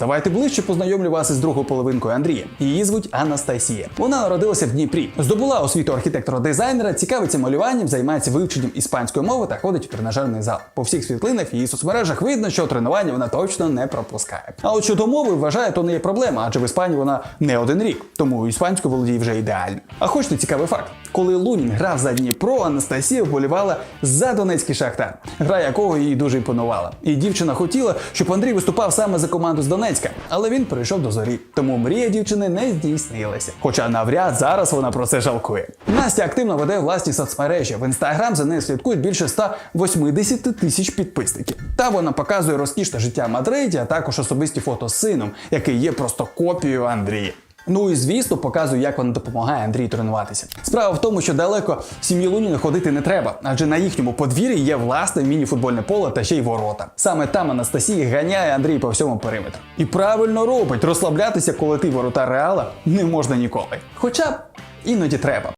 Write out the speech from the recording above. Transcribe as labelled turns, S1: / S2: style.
S1: Давайте ближче познайомлю вас із другою половинкою Андрія. Її звуть Анастасія. Вона народилася в Дніпрі, здобула освіту архітектора-дизайнера, цікавиться малюванням, займається вивченням іспанської мови та ходить в тренажерний зал. По всіх світлинах в її соцмережах видно, що тренування вона точно не пропускає. А от щодо мови вважає, то не є проблема, адже в Іспанії вона не один рік, тому іспанську володіє вже ідеально. А хочете цікавий факт? Коли Лунін грав за Дніпро, Анастасія вболівала за Донецький шахтар, гра якого їй дуже імпонувала. І дівчина хотіла, щоб Андрій виступав саме за команду з Донецька, але він прийшов до зорі. Тому мрія дівчини не здійснилася. Хоча навряд зараз вона про це жалкує. Настя активно веде власні соцмережі. В інстаграм за нею слідкують більше 180 тисяч підписників. Та вона показує розкішне життя в Мадриді, а також особисті фото з сином, який є просто копією Андрія. Ну і звісно, показую, як вона допомагає Андрію тренуватися. Справа в тому, що далеко сім'ї Луніна ходити не треба, адже на їхньому подвір'ї є власне міні-футбольне поле та ще й ворота. Саме там Анастасія ганяє Андрій по всьому периметру. І правильно робить, розслаблятися, коли ти ворота реала не можна ніколи. Хоча іноді треба.